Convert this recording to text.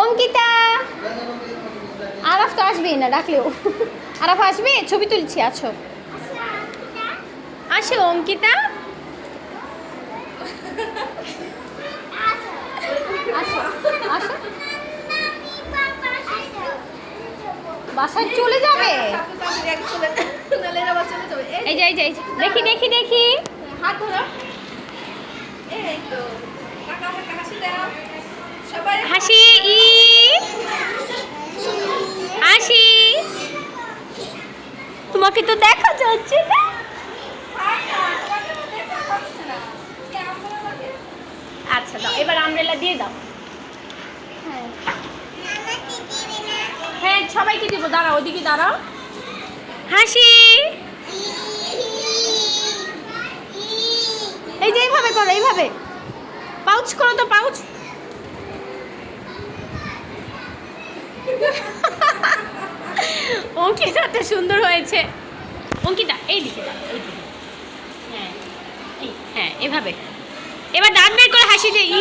অঙ্কিতা! আরাফ তো আসবেই না ডাকলেও। আরাফ আসবে? ছবি তুলছি আছো। আসো অঙ্কিতা। বাসায় চলে যাবে? এই যে এই যে। দেখি দেখি দেখি। হাত ধরো। এই তো কাকা কাকা হাসি দাও হাসি ই। হাসি তোমাকে তো দেখা যাচ্ছে না। আচ্ছা দাও, এবার আমরেলা দিয়ে দাও। হ্যাঁ সবাইকে দিব, দাঁড়াও, ওদিকে দাঁড়াও। হাসি। এই যে এইভাবে করো, এইভাবে। পাউচ করো তো পাউচ অঙ্কিতা তো সুন্দর হয়েছে। অঙ্কিতা, এই দিকে দাও হ্যাঁ হ্যাঁ এভাবে। এবার দাঁত বের করে হাসি দে ই